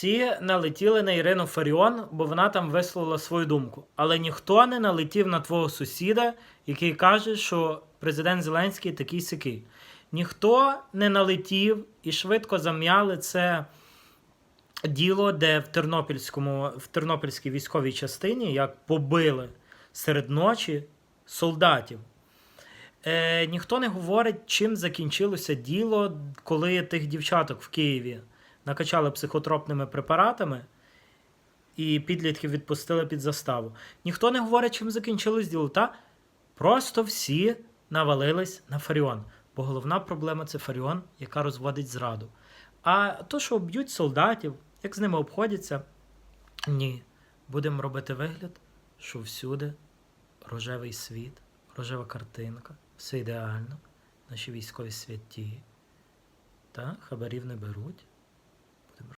Всі налетіли на Ірину Фаріон, бо вона там висловила свою думку. Але ніхто не налетів на твого сусіда, який каже, що президент Зеленський такий сякий. Ніхто не налетів і швидко зам'яли це діло, де в Тернопільському, в Тернопільській військовій частині як побили серед ночі солдатів. Е, ніхто не говорить, чим закінчилося діло, коли тих дівчаток в Києві накачали психотропними препаратами і підлітків відпустили під заставу. Ніхто не говорить, чим закінчилось діло. Та просто всі навалились на Фаріон. Бо головна проблема це Фаріон, яка розводить зраду. А то, що б'ють солдатів, як з ними обходяться, ні. Будемо робити вигляд, що всюди рожевий світ, рожева картинка, все ідеально, наші військові святі. Та хабарів не беруть,